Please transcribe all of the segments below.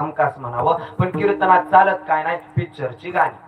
हमखास म्हणावं. पण कीर्तनात चालत काय नाही? पिक्चरची गाणी.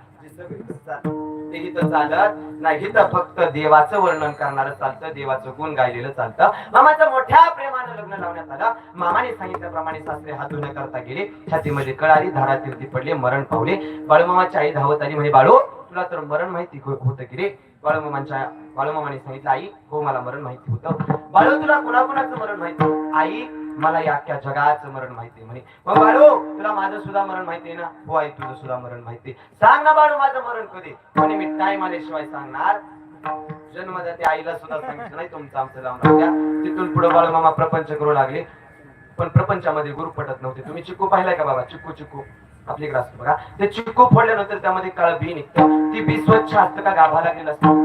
ते हिथं चालत नाही. इथं फक्त देवाचं वर्णन करणारं चालतं देवाचं गुण गायलेलं चालतं. मामाचं मोठ्या प्रेमानं लग्न लावण्यात आलं. मामाने सांगितल्याप्रमाणे सासरे हातून न करता गेले. छातीमध्ये कळाली धारातील ती पडले मरण पावले. बाळूमामाची आई धावत आली म्हणे बाळू तुला तर मरण माहिती होत होतं की रे? बाळूमामांच्या बाळूमामाने सांगितलं आई हो मला मरण माहिती होतं. बाळू तुला कुणाकुणाचं मरण माहिती? आई मला या अख्ख्या जगाचं मरण माहितीये म्हणे मग बाळू तुला माझं सुद्धा मरण माहितीये ना? हो आई तुझं सुद्धा मरण माहितीये सांग ना बाळू माझं मरण कधी म्हणे मी टाइम आल्याशिवाय सांगणार. जन्मदाते आईला सुद्धा सांगितलं नाही तुमचं आमचं लावून तिथून पुढे बाळू मामा प्रपंच करू लागले पण प्रपंचामध्ये गुरु पटत नव्हते. तुम्ही चिकू पाहिलाय का बाबा? चिक्कू चिकू आपली ग्रास बघा. ते चिक्कू फोडल्यानंतर त्यामध्ये काळ बी निघतं. ती बी स्वच्छ असतं का? गाभा लागलेलं असतं.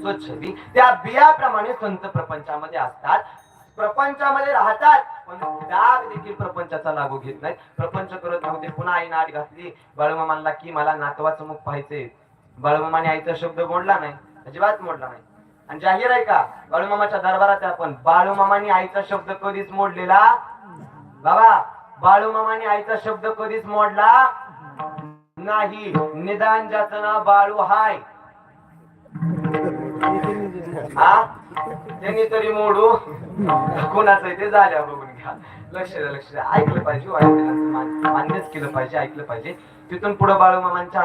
स्वच्छ बी. त्या बियाप्रमाणे संत प्रपंचामध्ये असतात. प्रपंचामध्ये राहतात. पण डाग देखील प्रपंचाचा लागू घेत नाहीत. प्रपंच करत नव्हते पुन्हा आई नाट घातली. बाळूमामांना की मला नातवाचं मुख पाहायचंय? बाळूमामाने आईचा शब्द मोडला नाही. अजिबात मोडला नाही. आणि जाहीर आहे का? बाळूमामाच्या दरबारात आहे आपण बाळूमामाने आईचा शब्द कधीच मोडलेला? बाबा बाळूमामाने आईचा शब्द कधीच मोडला? नाही. निदान ज्याचं नाव बाळू हाय. हा? त्यांनी तरी मोडू. कोणाचं ते झाल्या बघून घ्या. लक्ष द्या लक्ष द्या. ऐकलं पाहिजे मान्यच केलं पाहिजे ऐकलं पाहिजे. तिथून पुढे बाळूमामांच्या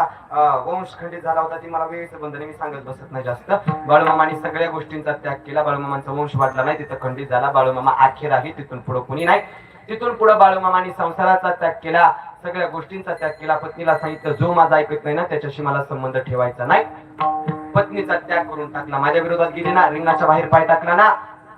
वंश खंडित झाला होता ती मला वेळेचं बंधन मी सांगत बसत नाही जास्त. बाळूमामाने सगळ्या गोष्टींचा त्याग केला. बाळूमामांचा वंश वाढला नाही तिथं खंडित झाला. बाळूमामा अखेर आहे तिथून पुढे कुणी नाही. तिथून पुढे बाळूमामाने संसाराचा त्याग केला. सगळ्या गोष्टींचा त्याग केला. पत्नीला सांगितलं जो माझा ऐकत नाही ना त्याच्याशी मला संबंध ठेवायचा नाही. पत्नीचा त्याग करून टाकला. माझ्या विरोधात गेली ना रिंगाच्या बाहेर पाय टाकला ना.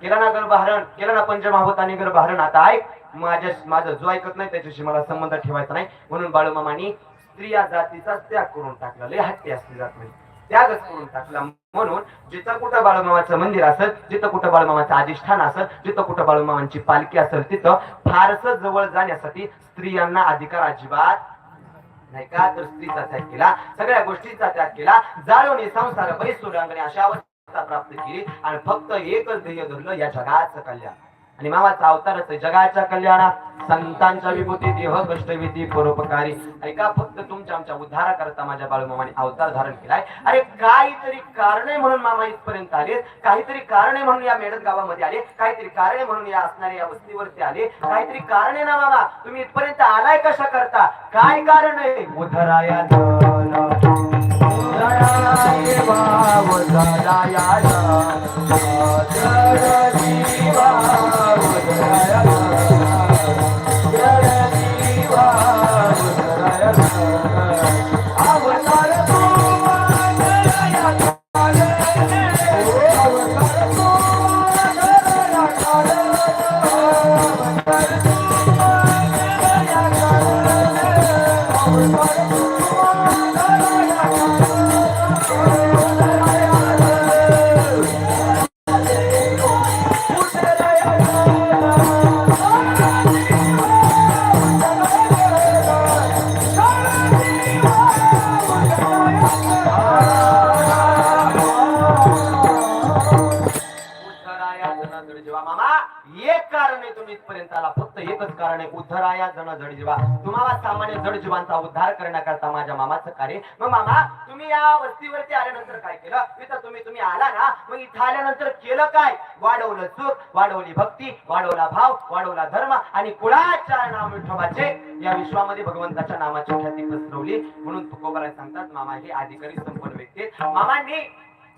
केला ना गर्भहरण केलं ना पंचमाहुताने गर्भहरण आता ऐक माझ्या माझं जो ऐकत नाही त्याच्याशी मला संबंध ठेवायचा नाही. म्हणून बाळूमामानी स्त्रिया जातीचा त्याग करून टाकला. लय हट्टी असली जात नाही. त्यागच करून टाकला. म्हणून जिथं कुठं बाळूमामाचं मंदिर असेल जिथं कुठं बाळूमामाचं अधिष्ठान असेल जिथं कुठं बाळूमामांची पालखी असेल तिथं फारसं जवळ जाण्यासाठी स्त्रियांना अधिकार अजिबात नाही का? तर स्त्रीचा त्याग केला. सगळ्या गोष्टींचा त्याग केला. जाळवणी संसार बरीच सोडांगणे अशा अवस्था प्राप्त केली. आणि फक्त एकच ध्येय धरलं या जगाचं कल्याण. आणि मामाचा अवतारच जगाच्या कल्याणात संतांच्या विभूती देह कष्टविधी परोपकारी. ऐका फक्त तुमच्या आमच्या उद्धारा करता माझ्या बाळूमामाने अवतार धारण केलाय? अरे काहीतरी कारणे म्हणून मामा इथपर्यंत आले काहीतरी कारणे म्हणून या मेडत गावामध्ये आले. काहीतरी कारणे म्हणून या असणाऱ्या या वस्तीवरती आले. काहीतरी कारणे ना मामा. तुम्ही इथपर्यंत आलाय कशा करता? काय कारण आहे? उधराया धन, धन, कारण उद्धराया जण जडजीवा तुम्हाला सामान्य जडजीवांचा उद्धार करण्याकरता माझ्या मामाचं कार्य. मग मामा तुम्ही या वस्तीवरती आल्यानंतर काय केलं? इथं तुम्ही तुम्ही आला ना? मग इथं आल्यानंतर केलं काय? वाढवलं सुख वाढवली भक्ती वाढवला भाव वाढवला धर्म आणि कुळाच्या नाम विठोबाचे. या विश्वामध्ये भगवंताच्या नामाची ख्याती पसरवली. म्हणून तुकोबराय सांगतात मामा हे अधिकारी संपन्न व्यक्ती मामांनी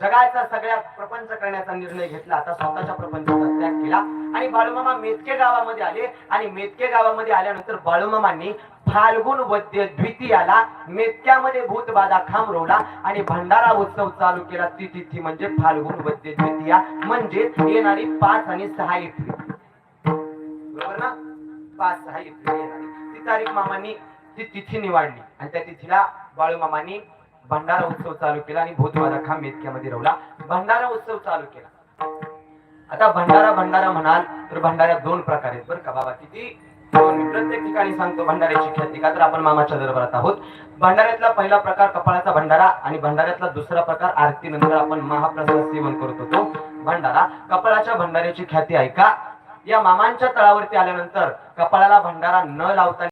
जगाचा सगळ्या प्रपंच करण्याचा निर्णय घेतला आता स्वतःच्या प्रपंचाचा त्याग केला. आणि बाळूमामा मेतके गावामध्ये आले. आणि मेतके गावामध्ये आल्यानंतर बाळूमामांनी फाल्गुन वद्य द्वितीयाला मेतक्यामध्ये भूतबाधा खांबरवला आणि भंडारा उत्सव चालू केला. ती तिथी म्हणजे फाल्गुन वद्य द्वितीया. म्हणजे येणारी पाच आणि सहा एप्रिल. बरोबर ना? पाच सहा एप्रिल येणारी. ती तारीख मामांनी ती तिथी निवडली. आणि त्या तिथीला बाळूमामांनी भंडारा उत्सव चालू केला आणि भूतबाधा खांब इतक्यामध्ये रवला. भंडारा उत्सव चालू केला. आता भंडारा भंडारा म्हणाल तर भंडाऱ्यात दोन प्रकार आहेत बरं का बाबा. किती? मी प्रत्येक ठिकाणी सांगतो भंडाऱ्याची ख्याती का? तर आपण मामाच्या दरबारात आहोत. भंडाऱ्यातला पहिला प्रकार कपाळाचा भंडारा आणि भंडाऱ्यातला दुसरा प्रकार आरती नंतर आपण महाप्रसाद सेवन करतो तो भंडारा कपाळाच्या भंडाऱ्याची ख्याती ऐका. या मामांच्या तळावरती आल्यानंतर कपाळाला भंडारा न लावता